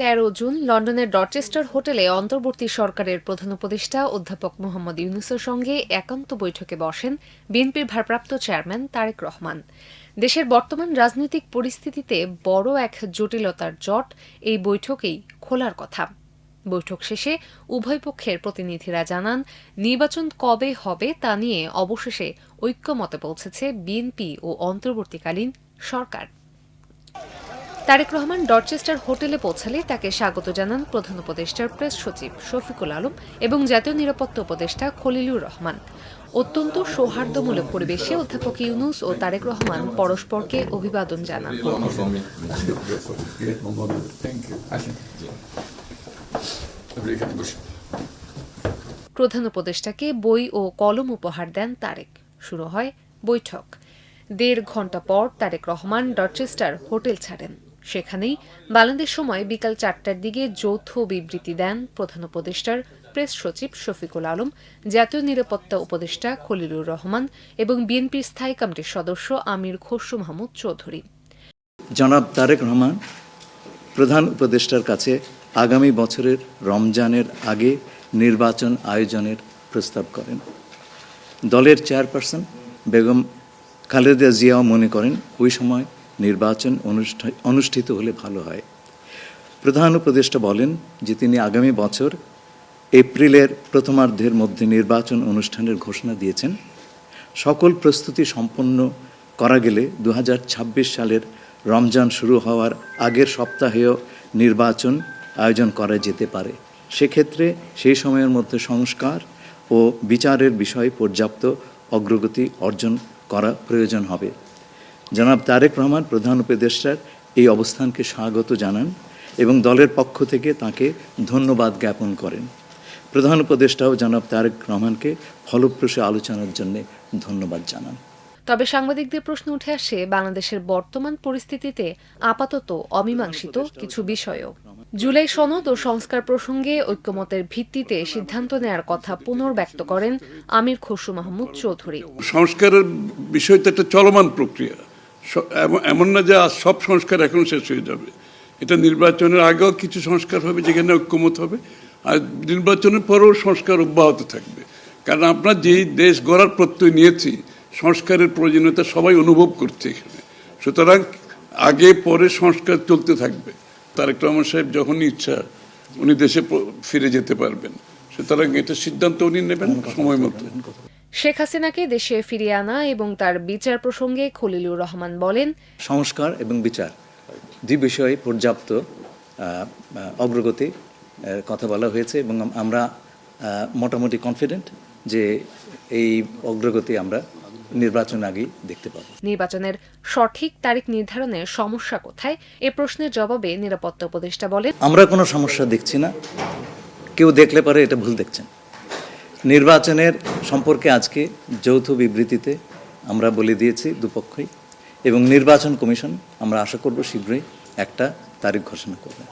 তেরো জুন লন্ডনের ডরচেস্টার হোটেলে অন্তর্বর্তী সরকারের প্রধান উপদেষ্টা অধ্যাপক মোহাম্মদ ইউনুসের সঙ্গে একান্ত বৈঠকে বসেন বিএনপির ভারপ্রাপ্ত চেয়ারম্যান তারেক রহমান। দেশের বর্তমান রাজনৈতিক পরিস্থিতিতে বড় এক জটিলতার জট এই বৈঠকেই খোলার কথা। বৈঠক শেষে উভয় পক্ষের প্রতিনিধিরা জানান, নির্বাচন কবে হবে তা নিয়ে অবশেষে ঐক্যমতে পৌঁছেছে বিএনপি ও অন্তর্বর্তীকালীন সরকার। তারেক রহমান ডরচেস্টার হোটেলে পৌঁছালে তাকে স্বাগত জানান প্রধান উপদেষ্টার প্রেস সচিব শফিকুল আলম এবং জাতীয় নিরাপত্তা উপদেষ্টা খলিলুর রহমান। অত্যন্ত সৌহার্দ্যমূলক পরিবেশে অধ্যাপক ইউনুস ও তারেক রহমান পরস্পরকে অভিবাদন জানান। প্রধান উপদেষ্টাকে বই ও কলম উপহার দেন তারেক। শুরু হয় বৈঠক। দেড় ঘণ্টা পর তারেক রহমান ডরচেস্টার হোটেল ছাড়েন। সেখানেই বাংলাদেশ সময় বিকাল চারটার দিকে যৌথ বিবৃতি দেন প্রধান উপদেষ্টার প্রেস সচিব শফিকুল আলম, জাতীয় নিরাপত্তা উপদেষ্টা খলিলুর রহমান এবং বিএনপির স্থায়ী কমিটির সদস্য আমির খসরু মাহমুদ চৌধুরী। জনাব তারেক রহমান, প্রধান উপদেষ্টার কাছে আগামী বছরের রমজানের আগে নির্বাচন আয়োজনের প্রস্তাব করেন। দলের চেয়ারপারসন বেগম খালেদা জিয়াও মনে করেন, ওই সময় নির্বাচন অনুষ্ঠা- অনুষ্ঠিত হলে ভালো হয়। প্রধান উপদেষ্টা বলেন যে তিনি আগামী বছর এপ্রিলের প্রথমার্ধের মধ্যে নির্বাচন অনুষ্ঠানের ঘোষণা দিয়েছেন। সকল প্রস্তুতি সম্পন্ন করা গেলে দু হাজার ছাব্বিশ সালের রমজান শুরু হওয়ার আগের সপ্তাহেও নির্বাচন আয়োজন করা যেতে পারে। সেক্ষেত্রে সেই সময়ের মধ্যে সংস্কার ও বিচারের বিষয়ে পর্যাপ্ত অগ্রগতি অর্জন করা প্রয়োজন হবে। জনাব তারেক রহমান প্রধান উপদেষ্টার এই অবস্থানকে স্বাগত জানান এবং দলের পক্ষ থেকে তাকে ধন্যবাদ জ্ঞাপন করেন। প্রধান উপদেষ্টাও জনাব তারেক রহমানকে ফলপ্রসূ আলোচনার জন্য ধন্যবাদ জানান। তবে সাংবাদিকদের প্রশ্ন উঠে আসে বাংলাদেশের বর্তমান পরিস্থিতিতে আপাতত অমীমাংসিত কিছু বিষয়ও। জুলাই সনদ ও সংস্কার প্রসঙ্গে ঐক্যমতের ভিত্তিতে সিদ্ধান্ত নেয়ার কথা পুনর্ব্যক্ত করেন আমির খসরু মাহমুদ চৌধুরী। সংস্কারের বিষয় তো একটা চলমান প্রক্রিয়া। এমন- না যে আজ সব সংস্কার এখন শেষ হয়ে যাবে। এটা নির্বাচনের আগেও কিছু সংস্কার হবে যেখানে ঐক্যমত হবে। আর নির্বাচনের পরেও সংস্কার অব্যাহত থাকবে। কারণ আমরা যেই দেশ গড়ার প্রত্যয় নিয়েছি সংস্কারের প্রয়োজনীয়তা সবাই অনুভব করছে এখানে। সুতরাং আগে পরে সংস্কার চলতে থাকবে। তারেক রহমান সাহেব যখনই ইচ্ছা উনি দেশে ফিরে যেতে পারবেন। সুতরাং এটা সিদ্ধান্ত উনি নেবেন সময় মতো। শেখ হাসিনাকে দেশে ফিরিয়ে আনা এবং তার বিচার প্রসঙ্গে খলিলুর রহমান বলেন সংস্কার এবং বিচার দুই বিষয়ে পর্যাপ্ত অগ্রগতি কথা বলা হয়েছে এবং আমরা মোটামুটি কনফিডেন্ট যে এই অগ্রগতি আমরা নির্বাচন আগেই দেখতে পাবো। নির্বাচনের সঠিক তারিখ নির্ধারণের সমস্যা কোথায়? এ প্রশ্নের জবাবে নিরাপত্তা উপদেষ্টা বলেন আমরা কোনো সমস্যা দেখছি না। কেউ দেখলে পরে এটা ভুল দেখছেন। নির্বাচনের সম্পর্কে আজকে যৌথ বিবৃতিতে আমরা বলে দিয়েছি দুপক্ষই এবং নির্বাচন কমিশন আমরা আশা করব শীঘ্রই একটা তারিখ ঘোষণা করবে।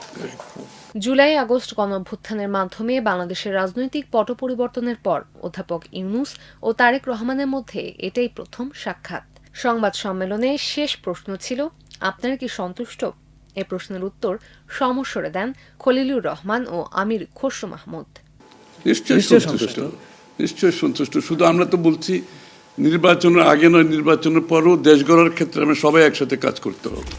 জুলাই আগস্ট গণঅভ্যুত্থানের মাধ্যমে বাংলাদেশের রাজনৈতিক পট পরিবর্তনের পর অধ্যাপক ইউনুস ও তারেক রহমানের মধ্যে এটাই প্রথম সাক্ষাৎ। সংবাদ সম্মেলনে শেষ প্রশ্ন ছিল, আপনারা কি সন্তুষ্ট? এ প্রশ্নের উত্তর সমস্বরে দেন খলিলুর রহমান ও আমির খসরু মাহমুদ। নিশ্চয়ই সন্তুষ্ট। নিশ্চয়ই সন্তুষ্ট। শুধু আমরা তো বলছি নির্বাচনের আগে নয় নির্বাচনের পরও দেশ গড়ার ক্ষেত্রে আমরা সবাই একসাথে কাজ করতে হবে।